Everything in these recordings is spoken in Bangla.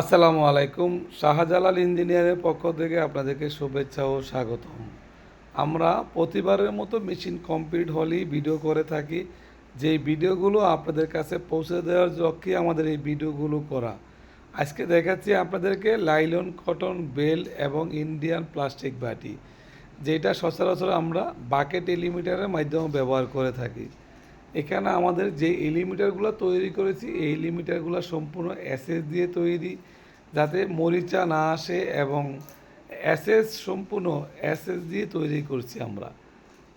আসসালামু আলাইকুম। শাহজালাল ইঞ্জিনিয়ারের পক্ষ থেকে আপনাদেরকে শুভেচ্ছা ও স্বাগতম। আমরা প্রতিবারের মতো মেশিন কমপ্লিট হলেই ভিডিও করে থাকি। যেই ভিডিওগুলো আপনাদের কাছে পৌঁছে দেওয়ার লক্ষ্যে আমাদের এই ভিডিওগুলো করা। আজকে দেখাচ্ছি আপনাদেরকে লাইলন কটন বেল এবং ইন্ডিয়ান প্লাস্টিক বাটি, যেটা সচরাচর আমরা বাকেট এলিমিটারের মাধ্যমে ব্যবহার করে থাকি। এখানে আমাদের যে এলিমিটারগুলো তৈরি করেছি, এই এলিমিটারগুলো সম্পূর্ণ অ্যাসেস দিয়ে তৈরি, যাতে মরিচা না আসে এবং অ্যাসেস সম্পূর্ণ অ্যাসেস দিয়ে তৈরি করছি আমরা।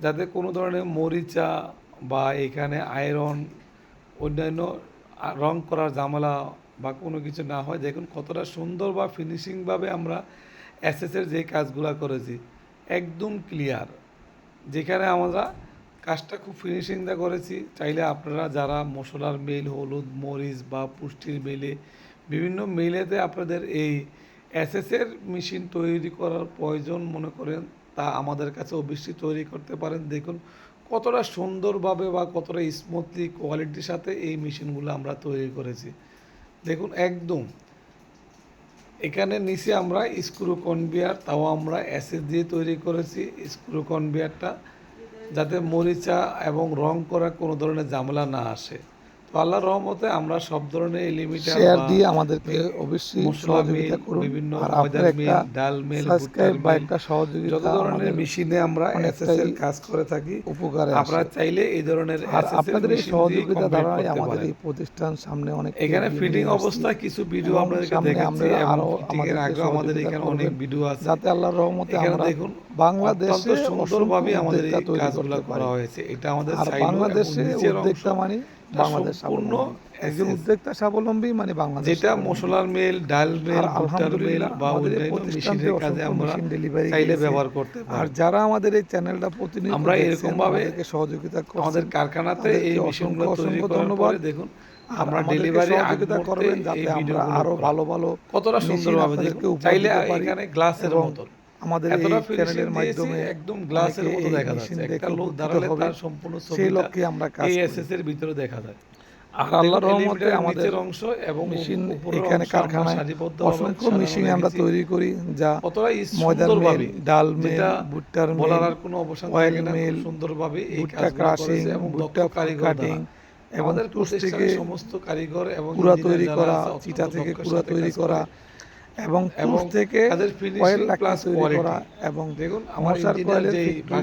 যাতে কোনো ধরনের মরিচা বা এখানে আয়রন, অন্যান্য রং করার ঝামেলা বা কোনো কিছু না হয়, দেখুন কতটা সুন্দর বা ফিনিশিংভাবে আমরা অ্যাসেসের যে কাজগুলো করেছি, একদম ক্লিয়ার। যেখানে আমরা কাজটা খুব ফিনিশিং দা করেছি। চাইলে আপনারা যারা মশলার মেল হলুদ, মরিচ বা পুষ্টির মেলে বিভিন্ন মেলেতে আপনাদের এই এসএসের মেশিন তৈরি করার প্রয়োজন মনে করেন, তা আমাদের কাছে অবশ্যই তৈরি করতে পারেন। দেখুন কতটা সুন্দরভাবে বা কতটা স্মুথলি কোয়ালিটির সাথে এই মেশিনগুলো আমরা তৈরি করেছি। দেখুন একদম এখানে নিচে আমরা স্ক্রু কনভিয়ার তাও আমরা অ্যাসেস দিয়ে তৈরি করেছি। স্ক্রু কনভিয়ারটা যাতে মরিচা এবং রং করা কোনো ধরনের ঝামেলা না আসে। তো আল্লাহর রহমতে আমরা সব ধরনের এলিমিটার শেয়ার দিয়ে আমাদেরকে অবশ্যই সহযোগিতা করুন। বিভিন্ন ডাল মিল, সাবস্ক্রাইব বা একটা সহযোগিতা যত ধরনের মেশিনে আমরা এসএসএল কাজ করে থাকি উপকারে আপনারা চাইলে এই ধরনের আর আপনাদের এই সহযোগিতা দ্বারাই আমাদের এই প্রতিষ্ঠান সামনে অনেক এখানে ফিটিং। অবস্থায় কিছু ভিডিও আপনাদেরকে দেখাচ্ছি আমরা আরও আগে আমাদের এখানে অনেক ভিডিও আছে। যাতে আল্লাহর রহমতে আমরা দেখুন বাংলাদেশে সুন্দরভাবে আমাদের এই কাজগুলো করা হয়েছে। এটা আমাদের বাংলাদেশে উদ্যোক্তা মানে বাংলাদেশ সম্পূর্ণ। একজন উদ্যোক্তা স্বাবলম্বী মানে বাংলাদেশ যেটা মশলার মেল ডাল মেল ভুট্টার মেল বা মেশিনের কাজে আমরা ডেলিভারি চাইলে ব্যবহার করতে আর যারা আমাদের এই চ্যানেলটা প্রতিনিয়ত আমরা এরকমভাবে আমাদেরকে সহযোগিতা আমাদের কারখানাতে এই অসংখ্য মেশিনগুলো তৈরি করার পরে দেখুন আমরা ডেলিভারি সহযোগিতা করবেন যাতে আমরা আরও ভালো ভালো কতটা সুন্দরভাবে উপহার চাইলে এখানে গ্লাসের এবং মতো আমাদের এই চ্যানেলের মাধ্যমে একদম গ্লাসের মতো দেখা যাচ্ছে একটা লোক দাঁড়ালে তার সম্পূর্ণ সেই ছবিটা লক্ষ্যে আমরা কাজ এই করি। এসএস এর ভিতরে দেখা যায় আর আল্লাহর রহমতে আমাদের অংশ এবং মেশিন এখানে কারখানায় অসংখ্য মেশিন আমরা তৈরি করি যা সুন্দরভাবে মিল ডাল মিল ভুট্টার মিল বলার কোনো অবসান অয়েল না মিল সুন্দরভাবে এই ভুট্টা ক্রাশিং করেছে এবং ভুট্টা কারিগর কাটিং এবং আমাদের তুষ থেকে সমস্ত কারিগর এবং কুড়া তৈরি করা চিটা থেকে কুড়া তৈরি করে। এবং তুষ থেকে অয়েল লাকি তৈরি করা এবং দেখুন আমার মশার কয়েলের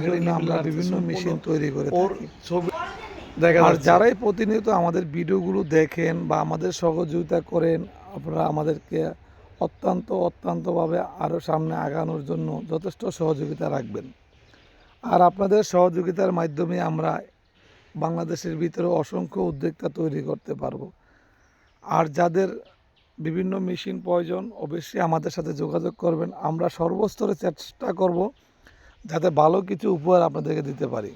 জন্য আমরা বিভিন্ন মেশিন তৈরি করে থাকি। আর যারাই প্রতিনিয়ত আমাদের ভিডিওগুলো দেখেন বা আমাদের সহযোগিতা করেন আপনারা আমাদেরকে অত্যন্ত অত্যন্তভাবে আরও সামনে আগানোর জন্য যথেষ্ট সহযোগিতা রাখবেন। আর আপনাদের সহযোগিতার মাধ্যমে আমরা বাংলাদেশের ভিতরে অসংখ্য উদ্যোক্তা তৈরি করতে পারব। আর যাদের বিভিন্ন মেশিন প্রয়োজন, অবশ্যই আমাদের সাথে যোগাযোগ করবেন। আমরা সর্বস্তরে চেষ্টা করব যাতে ভালো কিছু উপহার আপনাদেরকে দিতে পারি।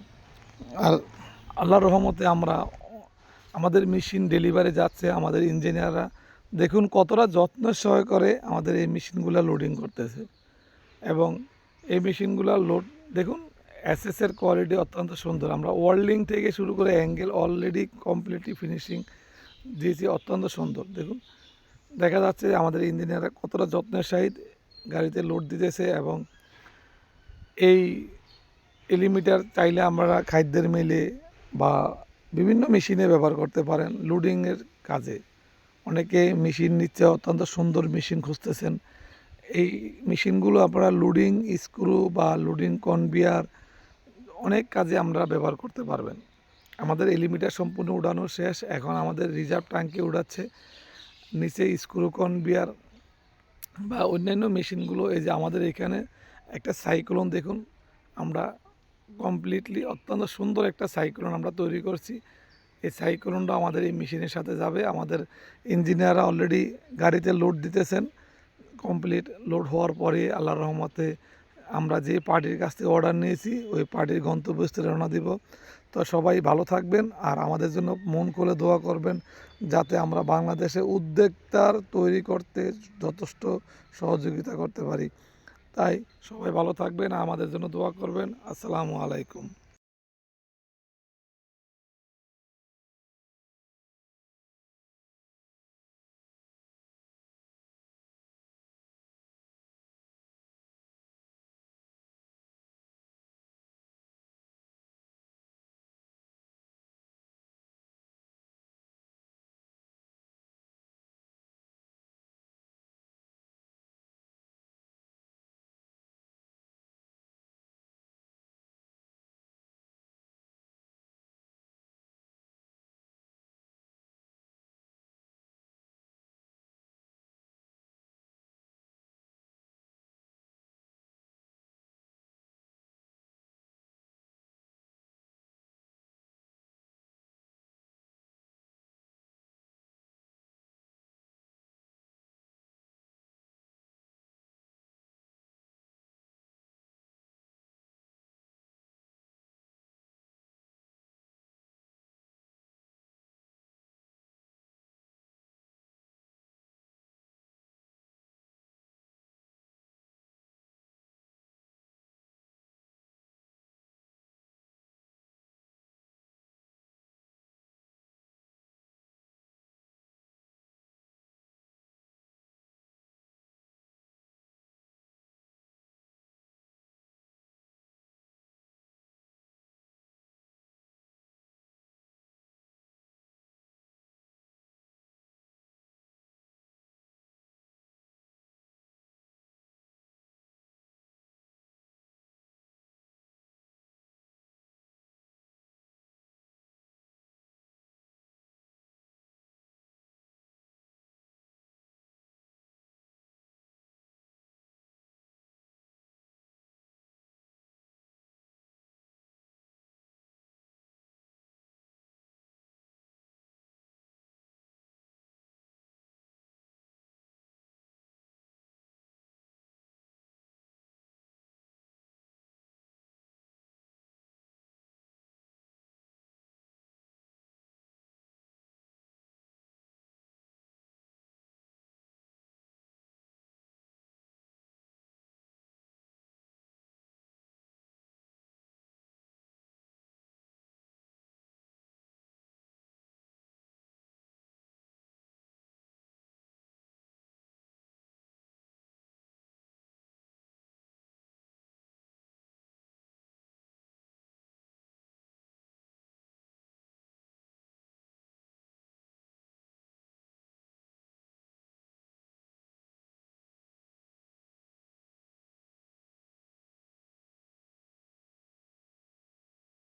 আর আল্লাহর রহমতে আমরা, আমাদের মেশিন ডেলিভারি যাচ্ছে, আমাদের ইঞ্জিনিয়াররা। দেখুন কতটা যত্ন সহ করে আমাদের এই মেশিনগুলো লোডিং করতেছে। এবং এই মেশিনগুলো লোড দেখুন এসএসের কোয়ালিটি অত্যন্ত সুন্দর। আমরা ওয়ার্ল্ডিং থেকে শুরু করে অ্যাঙ্গেল অলরেডি কমপ্লিটলি ফিনিশিং দিয়েছি, অত্যন্ত সুন্দর। দেখুন দেখা যাচ্ছে যে আমাদের ইঞ্জিনিয়াররা কতটা যত্নের সহিত গাড়িতে লোড দিতেছে এবং এই এলিমিটার চাইলে আমরা খাদ্যের মিলে বা বিভিন্ন মেশিনে ব্যবহার করতে পারেন লোডিংয়ের কাজে। অনেকে মেশিন নিচ্ছে, অত্যন্ত সুন্দর মেশিন খুঁজতেছেন। এই মেশিনগুলো আপনারা লোডিং স্ক্রু বা লোডিং কনভিয়ার অনেক কাজে আমরা ব্যবহার করতে পারবেন। আমাদের এলিমিটার সম্পূর্ণ উড়ানো শেষ, এখন আমাদের রিজার্ভ ট্যাঙ্কে উড়াচ্ছে। নিচে স্ক্রু কনভিয়ার বা অন্যান্য মেশিনগুলো, এই যে আমাদের এখানে একটা সাইক্লোন দেখুন, আমরা কমপ্লিটলি অত্যন্ত সুন্দর একটা সাইক্লোন আমরা তৈরি করছি। এই সাইক্লোনটা আমাদের এই মেশিনের সাথে যাবে। আমাদের ইঞ্জিনিয়াররা অলরেডি গাড়িতে লোড দিতেছেন। কমপ্লিট লোড হওয়ার পরে আল্লাহর রহমতে আমরা যে পার্টির কাছ থেকে অর্ডার নিয়েছি, ওই পার্টির গন্তব্যস্থলে রওনা দিব। তো সবাই ভালো থাকবেন আর আমাদের জন্য মন খুলে দোয়া করবেন যাতে আমরা বাংলাদেশে উদ্যোক্তার তৈরি করতে যথেষ্ট সহযোগিতা করতে পারি। তাই সবাই ভালো থাকবেন আমাদের জন্য দোয়া করবেন। আসসালামু আলাইকুম।